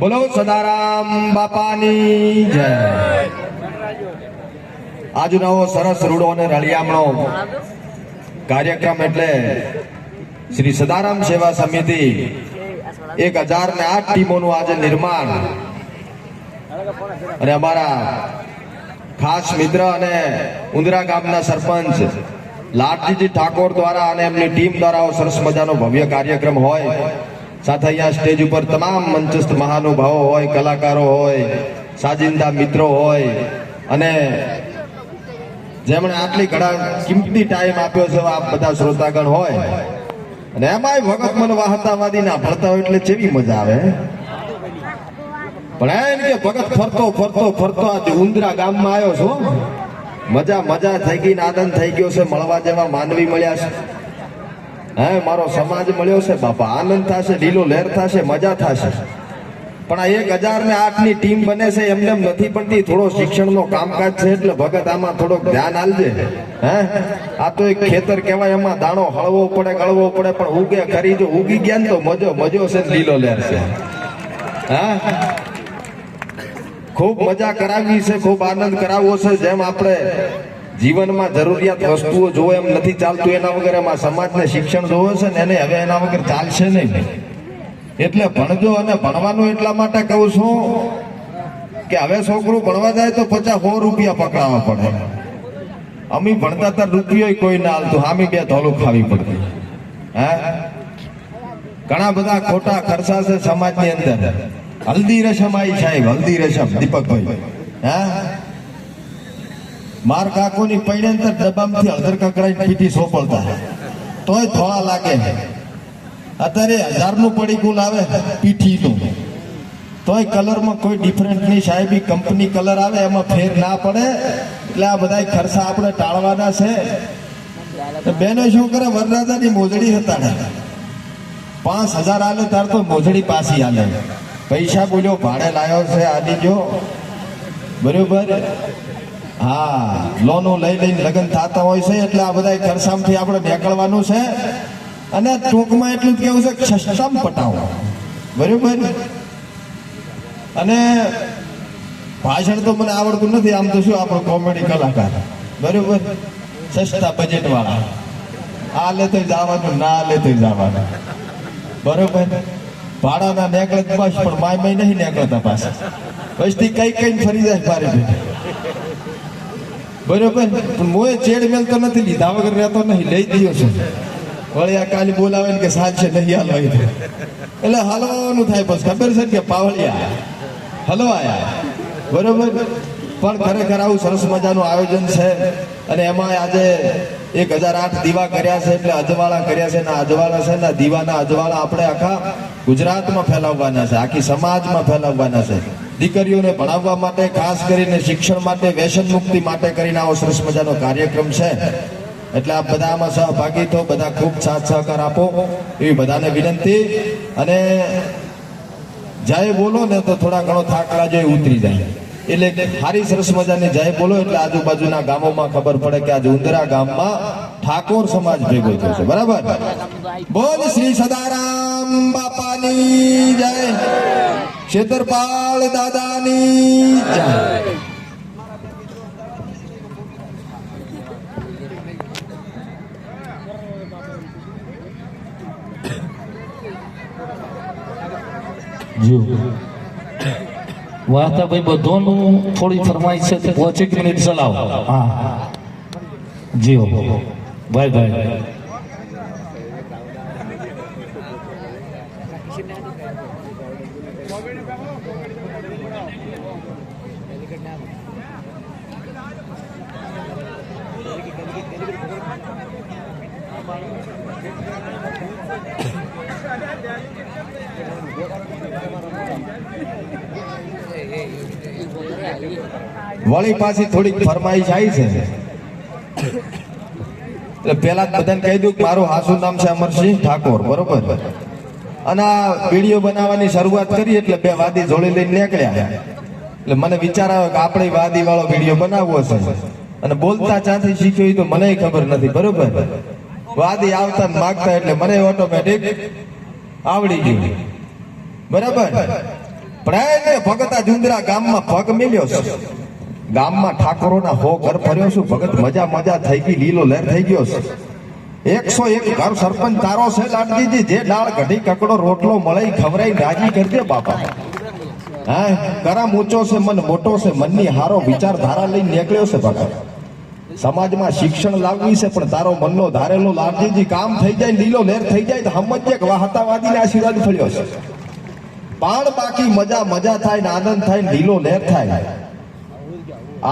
બોલો સદારામ બાપાની જય. આજનો સરસ રૂડો અને રળિયામણો કાર્યક્રમ એટલે શ્રી સદારામ સેવા સમિતિ એક હજાર ને આઠ ટીમોનું આજે નિર્માણ. અને અમારા ખાસ મિત્ર અને ઉંદરા ગામના સરપંચ લાલજીજી ઠાકોર દ્વારા અને એમની ટીમ દ્વારા સરસ મજાનો ભવ્ય કાર્યક્રમ હોય. સાથે અહીંયા સ્ટેજ ઉપર તમામ મંચસ્થ મહાનુભાવો હોય, કલાકારો હોય, સાજિંદા મિત્રો હોય અને જેમણે આટલી ઘણા કિંમતી ટાઈમ આપ્યો છે આ બધા શ્રોતાગણ હોય. અને એમાંય ભગત મને વાહતાવાદી ના ભણતા હોય એટલે ચેવી મજા આવે પણ એમ કે ભગત ફરતો ફરતો ફરતો આજે ઉંદરા ગામમાં આવ્યો છો. મજા મજા થઈ ગઈ આનંદ થઈ ગયો છે, મળવા જેવા માનવી મળ્યા છે. હે, મારો સમાજ મળ્યો છે, બાપા. આનંદ થશે લીલો લહેર થશે, મજા થશે. પણ આ એક હજાર ને આઠની ટીમ બને છે, એમને એમ નથી પડતી. થોડો શિક્ષણનો કામકાજ છે એટલે ભગત આમાં થોડોક ધ્યાન આલજે હે? આ તો એક ખેતર કહેવાય, એમાં દાણો હળવો પડે, ગળવો પડે, પણ ઉગે ખરી જો ઉગી ગયા ને તો મજો મજો છે લીલો લહેર છે. હા? ખૂબ મજા કરાવી છે, ખૂબ આનંદ કરાવવો છે, જેમ આપણે જીવનમાં જરૂરિયાત વસ્તુઓ જોવે એમ નથી ચાલતું. એના વગર એમાં સમાજને શિક્ષણ જોવે છે ને એને હવે એના વગર ચાલશે નહીં. એટલે ભણજો અને ભણવાનું એટલા માટે કહું છું કે હવે છોકરું ભણવા જાય તો પચાસ સો રૂપિયા પકડાવવા પડે. અમી ભણતા તાર રૂપિયો કોઈ ના હાલતું હામી બે ધોલું ખાવી પડતી. હે? ઘણા બધા ખોટા ખર્ચા છે સમાજની અંદર. હલ્દી રસમ આવી સાહેબ, હલ્દી રસમ, દીપકભાઈ. હા? માર કાકોની પૈણે અંદર દબામથી હળદર કકડાઈ પીટી સોપડતા તોય થોડા લાગે. અત્યારે હજારનું પડીકુલ આવે પીઠીનું. તોય કલરમાં કોઈ ડિફરન્ટ નહીં, સાહેબી કંપની કલર આવે, એમાં ફેર ના પડે. એટલે આ બધા ખર્ચા આપણે ટાળવાના છે. બેને શું કરે? વરરાજાની મોજડી હતા ને. પાંચ હજાર આલે તાર તો મોજડી પાછી આલે. પૈસા બોલ્યો, ભાડે લાયો છે આલી જો. બરોબર? હા, લોનો લઈ લઈને લગ્ન થતા હોય છે, એટલે આ બધા ખર્ચામાંથી આપણે નીકળવાનું છે. અને ટૂંકમાં એટલું જ કેવું છે કે સસ્તામ પટાવો. બરાબર? અને ભાષણ તો મને આવડતું નથી, આમ તો શું આપણો કોમેડી કલાકાર? બરોબર? સસ્તા બજેટ વાળા આ લે તો જવાનું, ના લે તો જવાનું. બરોબર? ભાડાના નેકળે પાસ પણ માય નહીં નેકળતા પાછા. પછી કઈ કઈ ફરી જાય મારી બેટી બરોબર. પણ મોએ ચેડ મેલ તો નથી લીધા વગર રહેતો નહીં, લઈ દીધો છે. વળી આ કાલી બોલાવે ને કે સાંજ છે, નહીં હાલવા એટલે હલવાનું થાય બસ. ખબર છે કે પાવળિયા? હલવાયા બરોબર? પણ ખરેખર આવું સરસ મજાનું આયોજન છે. અને એમાં આજે એક હજાર આઠ દીવા કર્યા છે, એટલે અજવાળા કર્યા છે. ને, અજવાળા છે, ને, દીવાના અજવાળા આપણે આખા ગુજરાતમાં ફેલાવવાના છે, આખી સમાજમાં ફેલાવવાના છે. દીકરીઓને ભણાવવા માટે, ખાસ કરીને શિક્ષણ માટે, વ્યસન મુક્તિ માટે કરીને આવો સરસ મજાનો કાર્યક્રમ છે. એટલે આપ બધા આમાં સહભાગી થો, બધા ખૂબ સાથ સહકાર આપો. એવી બધાને વિનંતી. અને જય બોલો ને તો થોડા ઘણો થાક લાજો ઉતરી જાય. એટલે હારી સરસ મજાની જય બોલો એટલે આજુબાજુના ગામોમાં ખબર પડે કે આજે ઉંદરા ગામમાં ઠાકોર સમાજ ભેગો થયો છે. બરાબર? બોલ શ્રી સદારામ બાપાની જય. ક્ષેત્રપાળ દાદાની જય. જો. વાર્તા ભાઈ બધોનું થોડી ફરમાઈશ છે પાંચેક મિનિટ ચલાવો. હા. જીઓ ભાઈ ભાઈ વળી પાછી થોડીક ફરમાઈશ આવી છે. એટલે પેલા બધાને કહી દઉં કે મારું હાસુ નામ છે અમરસિંહ ઠાકોર, બરોબર? અને આ વીડિયો બનાવવાની શરૂઆત કરી એટલે બે વાદી જોડી લઈને નીકળ્યા. એટલે મને વિચાર આવ્યો કે આપણે વાદી વાળો વીડિયો બનાવવો છે. અને બોલતા ચાથી શીખ્યો તો મને ખબર નથી, બરોબર? વાદી આવતા માગતા એટલે મને ઓટોમેટિક આવડી ગયું. બરાબર? પણ એને ભગતા જુંદરા ગામમાં પગ મિલ્યો છે. ગામમાં ઠાકોરોના હો ઘર ફર્યો છું. ભગત મજા મજા થઈ ગઈ, લીલો લહેર થઈ ગયો છે. એકસો એક ઘર સરપંચ તારો છે લાડજીજી જે દાળ કઢી કકડો, રોટલો મળે ખવરાઈ રાજી કરજે બાપા. હા, કરમ ઊંચો છે, મન મોટો છે, મનની હારો વિચારધારા લઈને નીકળ્યો છે ભગત. સમાજમાં શિક્ષણ લાવવી છે, પણ તારો મનનો ધારેલો લાલજીજી કામ થઈ જાય, લીલો લહેર થઈ જાય, તો સમજે કે વાહતાવાદીને આશીર્વાદ ફળ્યો છે. પાણ બાકી મજા મજા થાય ને આનંદ થાય ને લીલો લહેર થાય.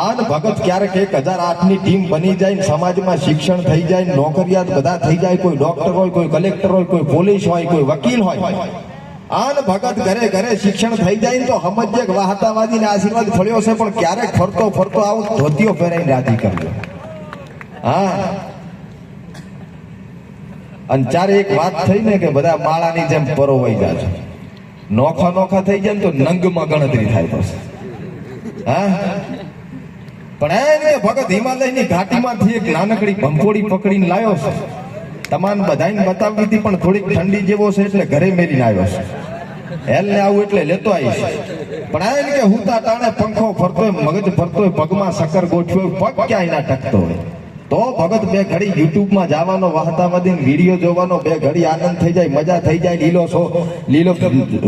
આન ભગત ક્યારેક એક હજાર આઠની ટીમ બની જાય ને સમાજમાં શિક્ષણ થઈ જાય ને નોકરિયાત બધા થઈ જાય, કોઈ ડોક્ટર હોય, કોઈ કલેક્ટર હોય, કોઈ પોલીસ હોય, કોઈ વકીલ હોય. આન ભગત ઘરે ઘરે શિક્ષણ થઈ જાય ને તો સમજજે વાહતાવાદી વાહતાવાદીને આશીર્વાદ ફળ્યો છે, પણ ક્યારેક ફરતો ફરતો આવું ધોતીઓ પહેરાઈને રાજી કરજો હા. અને ચારે એક વાત થઈ ને કે બધા માળાની જેમ પરોવાઈ જાજો નોખા નોખા થઈ જાય ને તો નંગમાં ગણતરી થાય પછી. હા? પણ એને ભગત હિમાલયની ઘાટીમાંથી એક નાનકડી ભંફોડી પકડીને લાવ્યો છે. તમામ બધાને બતાવી હતી, પણ થોડીક ઠંડી જેવો છે એટલે ઘરે મેરીને આવ્યો છે. હેલને આવું એટલે લેતો આવીશ. પણ આ કે હુતા તાણે પંખો ફરતો મગજ ફરતો પગમાં સકર ગોઠવ્યો પગ ક્યાંય ના ટકતો હોય. તો ભગત બે ઘડી યુટ્યુબમાં જવાનો વાહતાવાદી વીડિયો જોવાનો બે ઘડી આનંદ થઈ જાય, મજા થઈ જાય, લીલો સો લીલો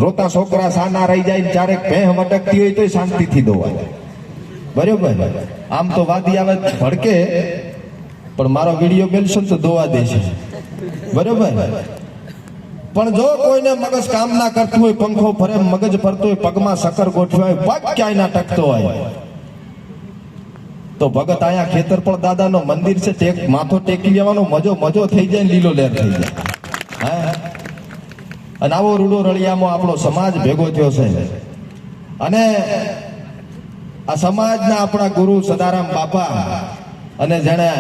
રોતા છોકરા સાના રહી જાય ચારેક ભેહ મટકતી હોય તો શાંતિથી દોવાય. બરોબર? આમ તો વાદી આવે ભડકે, પણ મારો વીડિયો બેલશો તો દોવા દેશે. બરોબર? પણ જો કોઈને મગજ કામ ના કરતું હોય, પંખો ફરે, મગજ ફરતો હોય, પગમાં સકર ગોઠવ્યો પગ ક્યાંય ના ટકતો હોય. તો ભગત અહીંયા ખેતર પણ દાદાનો મંદિર છે, ટેક માથો ટેકી લેવાનો, મજો મજો થઈ જાય લીલો લેર થઈ જાય. હા? અને આવો રૂડો રળિયામાં આપણો સમાજ ભેગો થયો છે. અને આ સમાજના આપણા ગુરુ સદારામ બાપા અને જેણે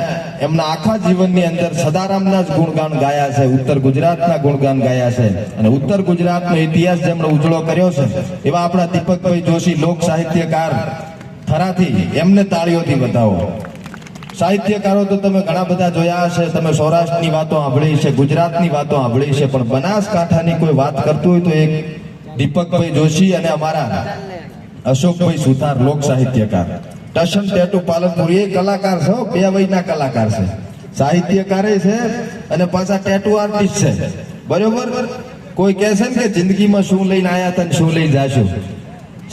એમના આખા જીવનની અંદર સદારામના જ ગુણગાન ગાયા છે, ઉત્તર ગુજરાતના ગુણગાન ગાયા છે. અને ઉત્તર ગુજરાતનો ઇતિહાસ જેમણે ઉજળો કર્યો છે, એવા આપણા દીપકભાઈ જોશી લોક સાહિત્યકાર થરાથી એમને તાળીઓથી બતાવો સાહિત્યકારો તો તમે ઘણા બધા જોયા હશે, તમે સૌરાષ્ટ્રની વાતો સાંભળી છે, ગુજરાતની વાતો સાંભળી છે, પણ બનાસકાંઠાની કોઈ વાત કરતું હોય તો એક દીપકભાઈ જોશી અને અમારા અશોકભાઈ સુથાર, લોક સાહિત્યકાર. ટશન ટેટુ પાલનપુર, એ કલાકાર છે બે વયના કલાકાર છે. સાહિત્યકારે છે અને પાછા ટેટુ આર્ટિસ્ટ છે. બરોબર? કોઈ કહે છે ને કે જિંદગીમાં શું લઈને આયા હતા ને શું લઈ જાશું?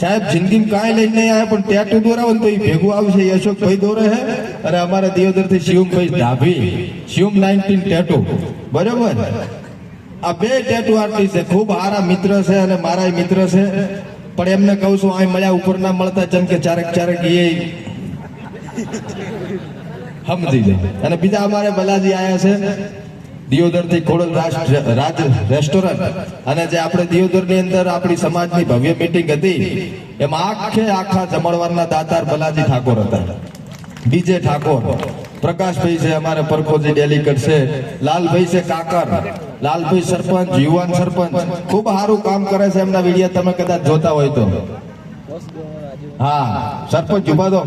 સાહેબ જિંદગી કાંઈ લઈને નહીં આવે પણ ટેટુ દોરાવો તો એ ભેગું આવશે. એ અશોકભાઈ દોરે છે અને અમારા દિયોદરથી શિવમભાઈ ડાભી શિવમ નાઇન્ટીન ટેટુ. બરોબર? આ બે ટેટુ આર્ટિસ્ટ છે. ખૂબ સારા મિત્ર છે અને મારા મિત્ર છે. પણ એમને કહું છું, અહીં મળ્યા ઉપર ના મળતા જેમ કે ચારેક ચારેક એ સમજી જાય અને બીજા અમારે બલાજી આયા છે. દિયોદરથી ખોડલ રાજ રેસ્ટોરન્ટ. અને જે આપણે દિયોદરની અંદર આપણી સમાજની ભવ્ય મીટિંગ હતી, એમાં આખે આખા જમણવારના દાતાર બલાજી ઠાકોર હતા. બીજે ઠાકોર. પ્રકાશભાઈ છે અમારે પરખોજી ડેલિકેટ છે. લાલભાઈ છે કાકર. લાલભાઈ સરપંચ, યુવાન સરપંચ. ખૂબ સારું કામ કરે છે એમના વીડિયો તમે કદાચ જોતા હોય તો. હા, સરપંચ ઊભા દો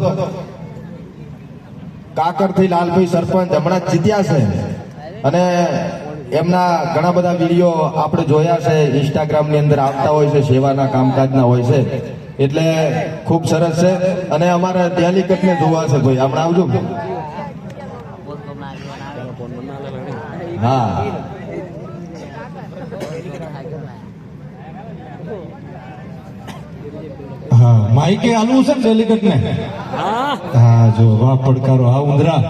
કાકરથી લાલભાઈ સરપંચ હમણાં જીત્યા છે. અને એમના ઘણા બધા વીડિયો આપણે જોયા છે ઇન્સ્ટાગ્રામની અંદર આવતા હોય છે સેવાના કામકાજના હોય છે. એટલે ખૂબ સરસ છે. અને અમારે ડેલિકેટ ને જોવા છે ભાઈ. આપણે આવજો હા. હા માઈકે આલવું છે ને ડેલિકેટ ને હા જો વાહ પડકારો. આ ઉંદરા.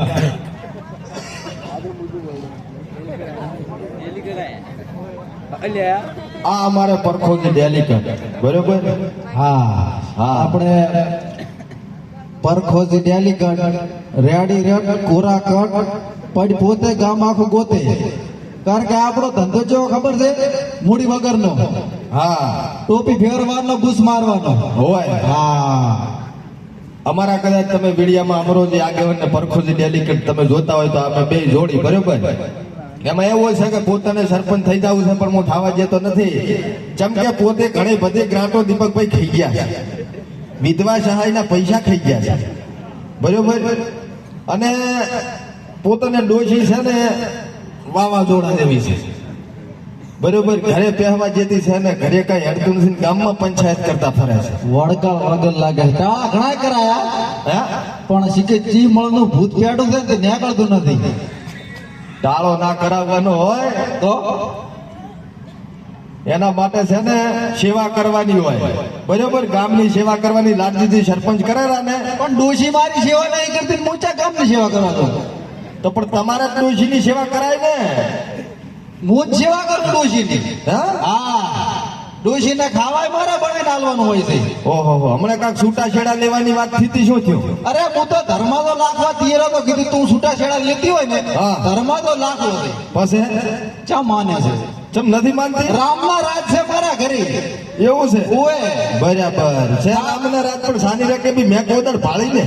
આ અમારે પરખોજી ડેલિકેટ બરોબર? હા હા. આપણે પરખોજી ડેલિકેટ રેડી રેડ કોરા કટ પડ પોતે ગામ આખું ગોતે. કારણ કે આપણો ધંધો જેવો ખબર છે? મૂડી વગરનો. હા. ટોપી ફેરવાનો બુસ મારવાનો. હોય. હા. અમારા કદાચ તમે વીડિયામાં અમરોજી આગેવાન ને પરખોજી ડેલિકેટ તમે જોતા હોય તો અમે બે જોડી બરોબર? એમાં એવું હોય છે કે પોતાને સરપંચ થઈ જવું છે પણ હું થવા જતો નથી. જેમ કે પોતે ઘણી બધી ગ્રાન્ટો દીપકભાઈ ખાઈ ગયા છે. વિધવા સહાયના પૈસા ખાઈ ગયા છે. બરોબર? અને પોતાને ડોશી છે ને વાવાઝોડા જેવી છે. બરોબર? ઘરે પહેવા જેતી છે ને ઘરે કઈ અડતું નથી ગામમાં પંચાયત કરતા ફરે છે. વડકા વગર લાગે છે. ઘણા કરાયા? હે? પણ શીખે ચી મળનું ભૂત પેડું છે ને તે નીકળતું નથી? ટાળો ના કરાવવાનો હોય તો એના માટે છે ને સેવા કરવાની હોય. બરોબર? ગામની સેવા કરવાની લાલજીથી સરપંચ કરેલા ને, પણ ડોશી મારી સેવા નહીં કરતી મોચા ગામની સેવા કરવાનો તો પણ તમારા ડોશીની સેવા કરાય ને. હું જ સેવા કરું ડોશીની. હા? ડોશીને ખાવાય મારે બનાવીને આલવાનું હોય છે. ઓહો હો હમણાં કાંક છૂટા છેડા લેવાની વાત થતી શું થયું? અરે હું તો ધર્માદો લાખવા તીરો તો કીધું તું છૂટા છેડા લેતી હોય ને હા. ધર્મા તો લાખો છે. પછી? ચા માને છે? ચમ નથી માનતી? રામના રાજ છે મારા ઘરે. એવું છે? ઓએ બરાબર. છે રામના રાજ પણ સાની રાખે બી મેં કોદર ભાળી ને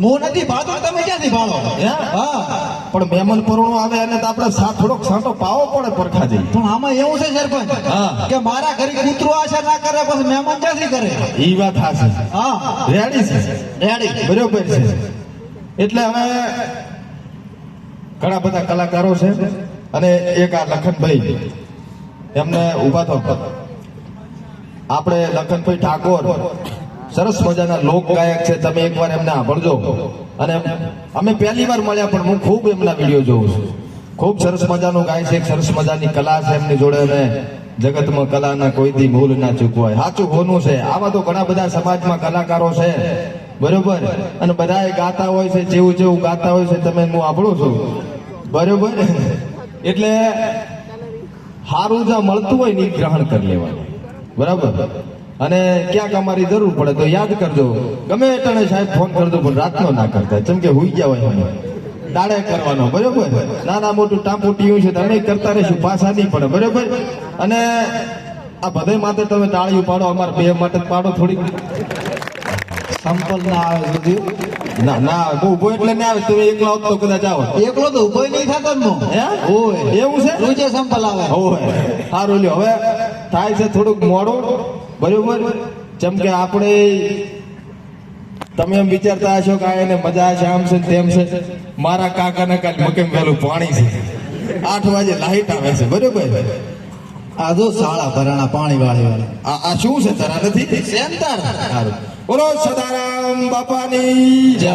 હું નથી તમે ક્યાંથી ભાળો હે? હા. પણ મહેમાન પરુણું આવે અને તો આપણે સાથ થોડોક સાંટો પાવો પડે પરખા જઈ પણ આમાં એવું છે સરપંચ હા. કે મારા ઘરે કૂતરો આશા ના કરે પછી મહેમાન ક્યાંથી કરે? ઈ વાત હાશે હા. રેડી છે. રેડી. બરોબર છે. એટલે હવે ઘણા બધા કલાકારો છે અને એક આ લખનભાઈ. એમને ઊભા થો. આપણે લખનભાઈ ઠાકોર સરસ મજાના લોક ગાયક છે. તમે એકવાર એમને સાંભળજો. અને અમે પહેલી વાર મળ્યા, પણ હું ખૂબ એમના વીડિયો જોઉં છું. ખૂબ સરસ મજાનું ગાય છે. એક સરસ મજાની કલા છે એમની જોડે અને જગતમાં કલાના કોઈ દી ભૂલ ના ચૂકવાય. સાચું હોનું છે. આવા તો ઘણા બધા સમાજમાં કલાકારો છે. બરોબર? અને બધા ગાતા હોય છે, જેવું જેવું ગાતા હોય છે, તમે હું આપણું છું. બરોબર? એટલે સારું જ્યાં મળતું હોય ને ગ્રહણ કરી લેવાનું. બરાબર? અને ક્યાંક અમારી જરૂર પડે તો યાદ કરજો. ગમે એટલાને સાહેબ ફોન કરજો પણ રાતનો ના કરતા. જેમ કે હુઈ ગયા હોય અમે દાડે કરવાનો બરોબર? નાના મોટું ટાંપુ ટીયું છે તમે કરતા રહેશું પાછા નહીં પડે બરોબર? અને આ બધે માટે તમે તાળીઓ પાડો અમારા બે માટે પાડો થોડી સંપલ ના આવે સુધી. ના ના બહુ ઊભો એટલે ના આવે તમે એકલા તો કદાચ આવો. એકલો તો ઊભો નહીં થતો ને હે? ઓય. એવું છે? રોજે સંપલ આવે. હોવે સારું લ્યો હવે થાય છે થોડુંક મોડું. બરોબર? જેમ કે આપણે તમે એમ વિચારતા હશો કે એને મજા છે, આમ છે તેમ છે. મારા કાકાને કાલ મકેમ પેલું પાણી છે. આઠ વાગે લાઈટ આવે છે, બરોબર? આ જો શાળા ભરાણા પાણી વાળી. વાળી આ શું છે તારા નથી? સેન્ટર. બોલો, સદારામ બાપાની જય.